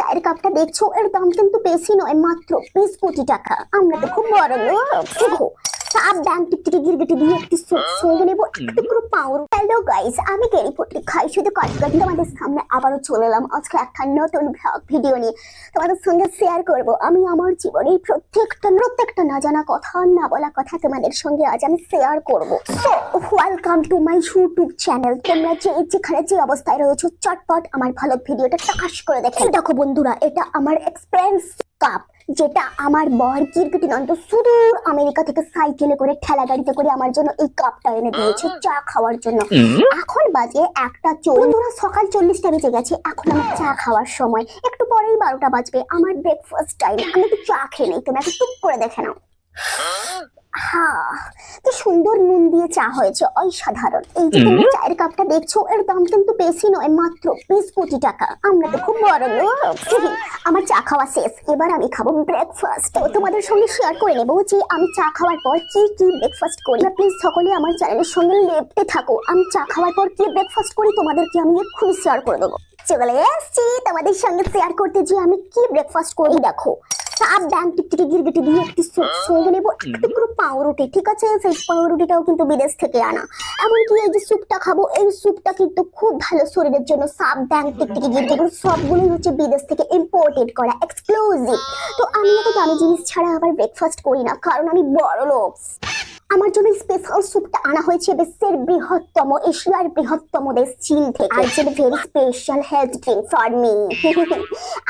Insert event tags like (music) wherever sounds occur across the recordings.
চায়ের কাপটা দেখছ এর দাম কিন্তু বেশি নয় মাত্র বিশ কোটি টাকা। আমরা তো খুব বড় লোক সাপ ব্যাংক টিকটিকি গিরগিটি দিয়ে একটি সুপ সঙ্গে নেব। একটু করে পাউরু হ্যালো গাইস আমি গেরি পট্টি খাই শুধু কটকট তোমাদের সামনে আবারও চলে এলাম আজকে একটা নতুন ব্লগ ভিডিও নিয়ে। তোমাদের সঙ্গে শেয়ার করব। আমি আমার জীবনের প্রত্যেকটা প্রত্যেকটা না জানা কথা না বলা কথা তোমাদের সঙ্গে আজ আমি শেয়ার করব। So welcome to my YouTube channel তোমরা যে যেখানে যে অবস্থায় রয়েছো চটপট আমার ভালো ভিডিওটা টাকাশ করে দেখে। দেখো বন্ধুরা এটা আমার এক্সপেরিয়েন্স কাপ যেটা আমার বর কিরকিটি নন্দ সুদূর আমেরিকা থেকে সাইকেলে করে ঠেলা গাড়িতে করে আমার জন্য এই কাপটা এনে দিয়েছে চা খাওয়ার জন্য। এখন বাজে একটা চোর। সকাল চল্লিশটা বেজে গেছে এখন আমার চা খাওয়ার সময়। একটু পরেই বারোটা বাজবে আমার ব্রেকফাস্ট টাইম আমি একটু চা খেয়ে নেই তুমি একটু টুক করে দেখে নাও। হ্যাঁ কি সুন্দর নুন দিয়ে চা হয়েছে অসাধারণ। এই যে তুমি চায়ের কাপটা দেখছ এর দাম কিন্তু বেশি নয় মাত্র বিশ কোটি টাকা। আমরা তো খুব বড় লোক। (laughs) আমার চা খাওয়া শেষ। এবার আমি খাব ব্রেকফাস্ট তো তোমাদের সঙ্গে শেয়ার করে নেব যে আমি চা খাওয়ার পর কি কি ব্রেকফাস্ট করি। প্লিজ সকলে আমার চ্যানেলের সঙ্গে লেপতে থাকো। আমি চা খাওয়ার পর কি ব্রেকফাস্ট করি তোমাদেরকে আমি এক্ষুনি শেয়ার করে দেবো। চলে এসছি। তোমাদের সঙ্গে শেয়ার করতে যে আমি কি ব্রেকফাস্ট করি দেখো? সাপ ব্যাংক টিকটিকি গিরগিটি দিয়ে একটি সুপ সঙ্গে নেব। একটু করে পাউরুটি ঠিক আছে? সেই পাউরুটিটাও কিন্তু বিদেশ থেকে আনা। এমনকি এই যে স্যুপটা খাব এই স্যুপটা কিন্তু খুব ভালো শরীরের জন্য। সাপ ব্যাংক টিকটিকি গিরগিটি সবগুলোই হচ্ছে বিদেশ থেকে ইম্পোর্টেড করা এক্সক্লুসিভ তো আমি এত দামি জিনিস ছাড়া আবার ব্রেকফাস্ট করি না কারণ আমি বড় লোক আমার জন্য স্পেশাল স্যুপটা আনা হয়েছে বিশ্বের বৃহত্তম এশিয়ার বৃহত্তম দেশ চীন থেকে। আর যে very special health drink for me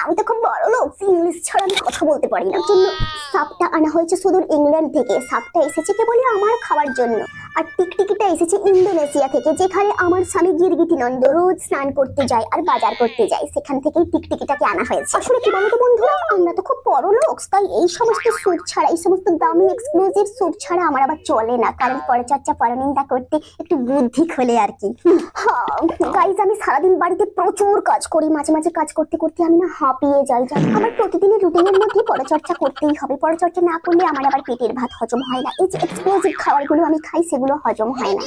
আমি তো খুব বড় লোক ইংলিশ ছাড়া আমি কথা বলতে পারি না। জন্য সাপটা আনা হয়েছে সুদূর ইংল্যান্ড থেকে। সাপটা এসেছে কেবলই আমার খাওয়ার জন্য। আর টিকটিকিটা এসেছে ইন্দোনেশিয়া থেকে, যেখানে আমার স্বামী গিরগিটি নন্দ রোজ স্নান করতে যায় আর বাজার করতে যায়। সেখান থেকেই টিকটিকিটাকে আনা হয়েছে। আসলে কি বলতো বন্ধুরা, আমরা তো খুব বড় লোক, তাই এই সমস্ত স্যুপ ছাড়া, এই সমস্ত দামি এক্সক্লুসিভ স্যুপ ছাড়া আমার আবার চলে না। কারণ পরচর্চা, পরনিন্দা করতে একটু বুদ্ধি খোলে আর কি। গাইজ আমি সারাদিন বাড়িতে প্রচুর কাজ করি। মাঝে মাঝে কাজ করতে করতে আমি না হাঁপিয়ে যাই। আমার প্রতিদিনের রুটিনের মধ্যে পরচর্চা করতেই হবে। পরচর্চা না করলে আমার আবার পেটের ভাত হজম হয় না। এই যে এক্সক্লুসিভ খাবারগুলো আমি খাই, সেগুলো হজম হয় না।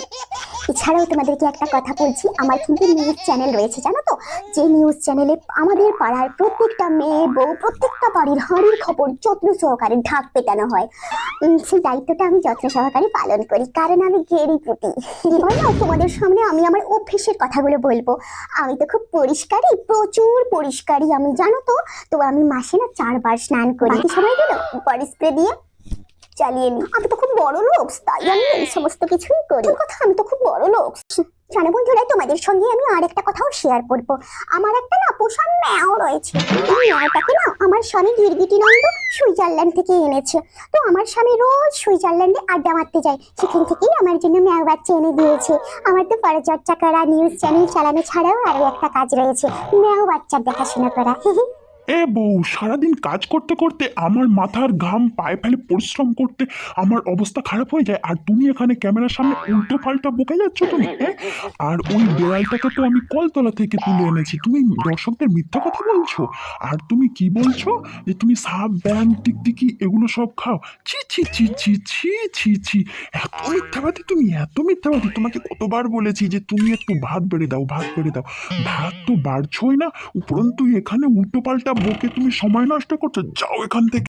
এছাড়াও তোমাদেরকে একটা কথা বলছি, আমার কিন্তু নিউজ চ্যানেল রয়েছে, জানো তো? যে নিউজ চ্যানেলে আমাদের পাড়ার প্রত্যেকটা মেয়ে, বউ, প্রত্যেকটা বাড়ির হাঁড়ির খবর যত্ন সহকারে ঢাক পেটানো হয়। সেই দায়িত্বটা আমি যত্ন সহকারে পালন করি, কারণ আমি গেরি পুটি না তোমাদের সামনে আমি আমার অভ্যেসের কথাগুলো বলব? আমি তো খুব পরিষ্কারই, প্রচুর পরিষ্কারই। আমি জানো তো তো আমি মাসে না চারবার স্নান করি। সময় গেল? বডি স্প্রে দিয়ে? চালিয়ে নি। আমি তো খুব বড় লোক, তাই আমি এই সমস্ত কিছুই করি। কথা আমি তো খুব বড় লোক। জানো বন্ধুরা, তোমাদের সঙ্গে আমি আর একটা কথাও শেয়ার করব। আমার একটা না পোষা ম্যাও রয়েছে। ম্যাওটাকে না আমার স্বামী গিরগিটি নন্দ সুইজারল্যান্ড থেকে এনেছে। তো আমার স্বামী রোজ সুইজারল্যান্ডে আড্ডা মারতে যায়। সেখান থেকেই আমার জন্য ম্যাও বাচ্চা এনে দিয়েছে। আমার তো পরিচর্যা করা নিউজ চ্যানেল চালানো ছাড়াও আরও একটা কাজ রয়েছে। ম্যাও বাচ্চার দেখাশোনা করা। (laughs) এ বউ, সারাদিন কাজ করতে করতে আমার মাথার ঘাম, পায়ে ফেলে পরিশ্রম করতে আমার অবস্থা খারাপ হয়ে যায়। আর তুমি এখানে ক্যামেরার সামনে উল্টো পাল্টা বকে যাচ্ছ তুমি এ? আর ওই বেড়ালটাকে তো আমি কলতলা থেকে তুলে এনেছি। তুমি দর্শকদের মিথ্যা কথা বলছো? আর তুমি কি বলছো যে তুমি সাপ ব্যাং টিকটিকি এগুলো সব খাও? ছি ছি ছি ছি ছি ছি ছি। এত মিথ্যাবাদী তুমি, এত মিথ্যাবাদী। তোমাকে কতবার বলেছি যে তুমি একটু ভাত বেড়ে দাও, ভাত বেড়ে দাও। ভাত তো বাড়ছই না, উপরন্তু এখানে উল্টো পাল্টা বকে তুমি সময় নষ্ট করছ যাও এখান থেকে।